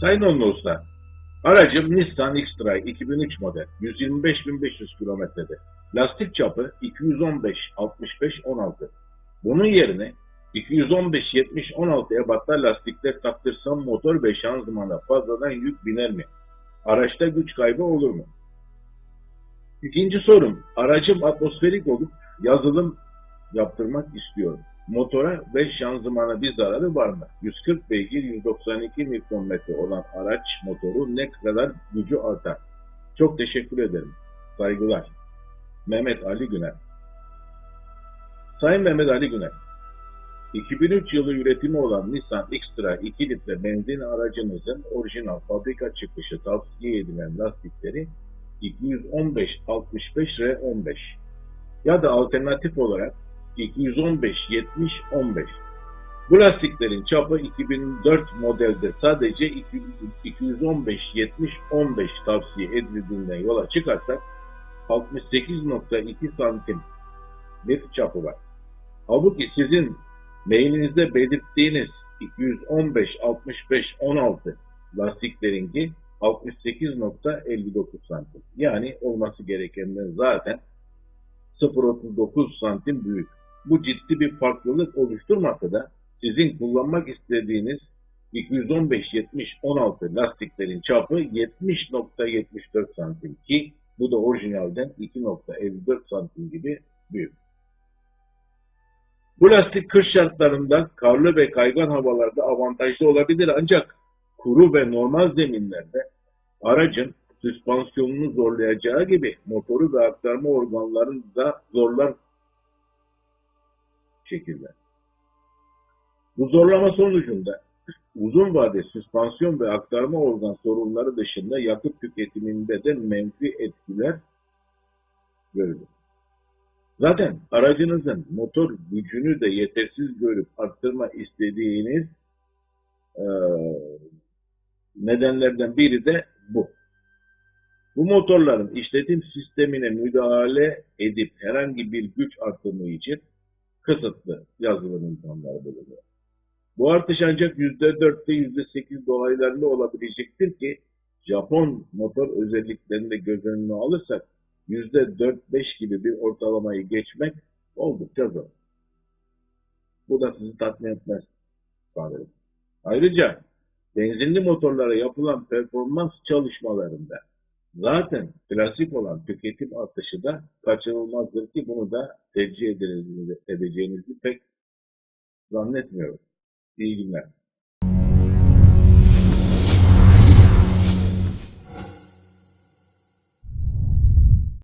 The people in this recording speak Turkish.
Sayın dostlar, aracım Nissan X-Trail 2003 model, 125.500 kilometrede. Lastik çapı 215 65 16. Bunun yerine 215 70 16 ebatlar lastikler taktırsam motor ve şanzımana fazladan yük biner mi? Araçta güç kaybı olur mu? İkinci sorum, aracım atmosferik olup yazılım yaptırmak istiyorum. Motora ve şanzımana bir zararı var mı? 140 beygir 192 Nm olan araç motoru ne kadar gücü artar? Çok teşekkür ederim. Saygılar. Mehmet Ali Güner Sayın Mehmet Ali Güner 2003 yılı üretimi olan Nissan X-Trail 2 litre benzin aracınızın orijinal fabrika çıkışı tavsiye edilen lastikleri 215-65R15 ya da alternatif olarak 215-70-15. Bu lastiklerin çapı 2004 modelde sadece 215-70-15 tavsiye edildiğinden yola çıkarsak 68.2 santim bir çapı var. Halbuki sizin mailinizde belirttiğiniz 215-65-16 lastiklerinki 68.59 santim. Yani olması gerekenden zaten 0.39 santim büyük. Bu ciddi bir farklılık oluşturmasa da sizin kullanmak istediğiniz 215-70-16 lastiklerin çapı 70.74 santim ki bu da orijinalden 2.54 santim gibi büyük. Bu lastik kış şartlarında karlı ve kaygan havalarda avantajlı olabilir ancak kuru ve normal zeminlerde aracın süspansiyonunu zorlayacağı gibi motoru ve aktarma organlarını da zorlar şekilde. Bu zorlama sonucunda uzun vade süspansiyon ve aktarma organ sorunları dışında yakıt tüketiminde de menfi etkiler görülür. Zaten aracınızın motor gücünü de yetersiz görüp arttırma istediğiniz e, nedenlerden biri de bu. Bu motorların işletim sistemine müdahale edip herhangi bir güç artırımı için kısıtlı yazılım imkanları bulunuyor. Bu artış ancak %4'te %8 dolaylarında olabilecektir ki Japon motor özelliklerini de göz önüne alırsak %4-5 gibi bir ortalamayı geçmek oldukça zor. Bu da sizi tatmin etmez sanırım. Ayrıca benzinli motorlara yapılan performans çalışmalarında zaten klasik olan tüketim artışı da kaçınılmazdır ki bunu da tercih edeceğinizi pek zannetmiyorum. İyi günler.